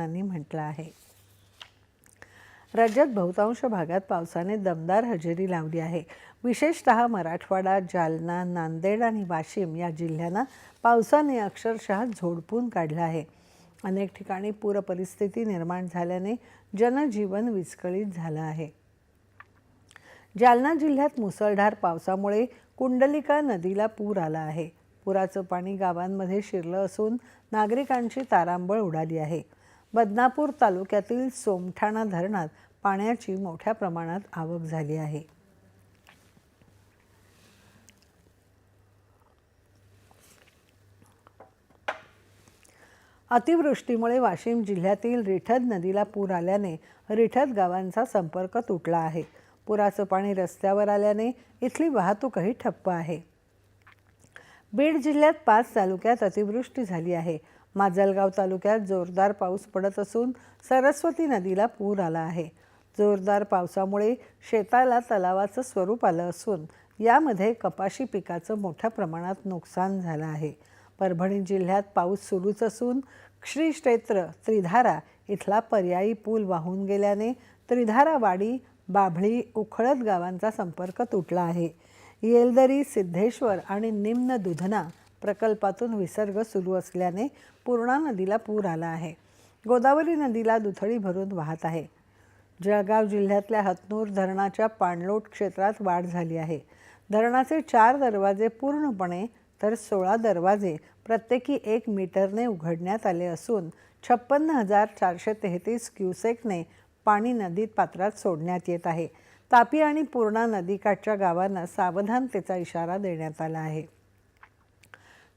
यांनी म्हटलं आहे. राज्यात बहुतांश भागात पावसाने दमदार हजेरी लावली आहे. विशेषतः मराठवाडा जालना नांदेड आणि वाशिम या जिल्ह्यांना पावसाने अक्षरशः झोडपून काढलं आहे. अनेक ठिकाणी पूरपरिस्थिती निर्माण झाल्याने जनजीवन विस्कळीत झालं आहे. जालना जिल्ह्यात मुसळधार पावसामुळे कुंडलिका नदीला पूर आला आहे. पुराचं पाणी गावांमध्ये शिरलं असून नागरिकांची तारांबळ उडाली आहे. बदनापूर तालुक्यातील सोमठाणा धरणात पाण्याची मोठ्या प्रमाणात आवक झाली आहे. अतिवृष्टीमुळे वाशिम जिल्ह्यातील रिठद नदीला पूर आल्याने रिठद गावांचा संपर्क तुटला आहे. पुराचं पाणी रस्त्यावर आल्याने इथली वाहतूकही ठप्प आहे. बीड जिल्ह्यात पाच तालुक्यात अतिवृष्टी झाली आहे. माजलगाव तालुक्यात जोरदार पाऊस पडत असून सरस्वती नदीला पूर आला आहे. जोरदार पावसामुळे शेताला तलावाचं स्वरूप आलं असून यामध्ये कपाशी पिकाचं मोठ्या प्रमाणात नुकसान झालं आहे. परभणी जिल्ह्यात पाऊस सुरूच असून श्री क्षेत्र त्रिधारा इथला पर्यायी पूल वाहून गेल्याने त्रिधारावाडी बाभळी उखळत गावांचा संपर्क तुटला आहे. येलदरी सिद्धेश्वर आणि निम्न दुधना प्रकल्पातून विसर्ग सुरू असल्याने पूर्णा नदीला पूर आला आहे. गोदावरी नदीला दुथडी भरून वाहत आहे. जळगाव जिल्ह्यातल्या हतनूर धरणाच्या पाणलोट क्षेत्रात वाढ झाली आहे. धरणाचे चार दरवाजे पूर्णपणे तर सोळा दरवाजे प्रत्येकी एक मीटरने उघडण्यात आले असून छप्पन्न हजार चारशे तेहतीस क्युसेकने पाणी नदीत पात्रात सोडण्यात येत आहे. तापी आणि पूर्णा नदीकाठच्या गावांना सावधानतेचा इशारा देण्यात आला आहे.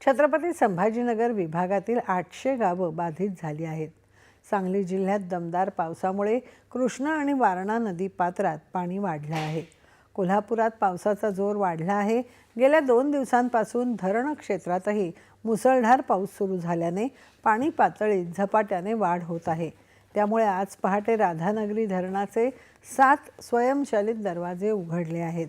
छत्रपती संभाजीनगर विभागातील आठशे गावं बाधित झाली आहेत. सांगली जिल्ह्यात दमदार पावसामुळे कृष्णा आणि वारणा नदी पात्रात पाणी वाढलं आहे. कोल्हापुरात पावसाचा जोर वाढला आहे. गेल्या दोन दिवसांपासून धरण क्षेत्रातही मुसळधार पाऊस सुरू झाल्याने पाणी पातळीत झपाट्याने वाढ होत आहे. त्यामुळे आज पहाटे राधानगरी धरणाचे सात स्वयंचलित दरवाजे उघडले आहेत.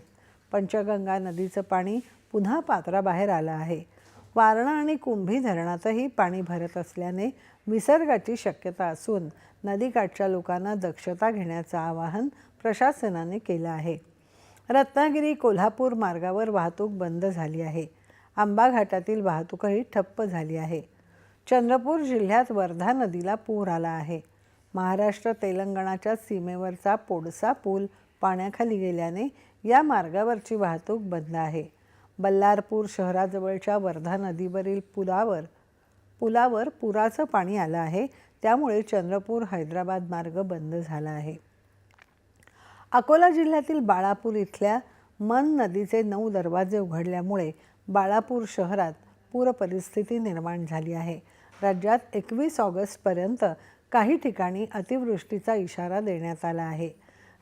पंचगंगा नदीचं पाणी पुन्हा पात्राबाहेर आलं आहे. वारणा आणि कुंभी धरणातही पाणी भरत असल्याने विसर्गाची शक्यता असून नदीकाठच्या लोकांना दक्षता घेण्याचं आवाहन प्रशासनाने केलं आहे. रत्नागिरी कोल्हापूर मार्गावर वाहतूक बंद झाली आहे. आंबा घाटातील वाहतूकही ठप्प झाली आहे. चंद्रपूर जिल्ह्यात वर्धा नदीला पूर आला आहे. महाराष्ट्र तेलंगणाच्या सीमेवरचा पोडसा पूल पाण्याखाली गेल्याने या मार्गावरची वाहतूक बंद आहे. बल्लारपूर शहराजवळच्या वर्धा नदीवरील पुलावर पुलावर पुराचं पाणी आलं आहे. त्यामुळे चंद्रपूर हैदराबाद मार्ग बंद झाला आहे. अकोला जिल्ह्यातील बाळापूर इथल्या मन नदीचे नऊ दरवाजे उघडल्यामुळे बाळापूर शहरात पूरपरिस्थिती निर्माण झाली आहे. राज्यात एकवीस ऑगस्टपर्यंत काही ठिकाणी अतिवृष्टीचा इशारा देण्यात आला आहे.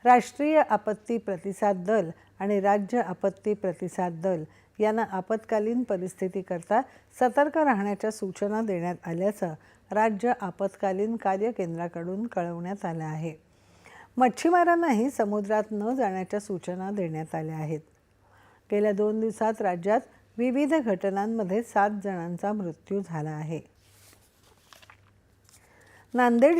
राष्ट्रीय आपत्ती प्रतिसाद दल आणि राज्य आपत्ती प्रतिसाद दल यांना आपत्कालीन परिस्थितीकरता सतर्क राहण्याच्या सूचना देण्यात आल्याचं राज्य आपत्कालीन कार्य केंद्राकडून कळवण्यात आलं आहे. मच्छीमारांनाही समुद्रात न जाण्याच्या सूचना देण्यात आल्या आहेत. गेल्या दोन दिवसात राज्यात विविध घटनांमध्ये सात जणांचा मृत्यू झाला आहे. नांदेड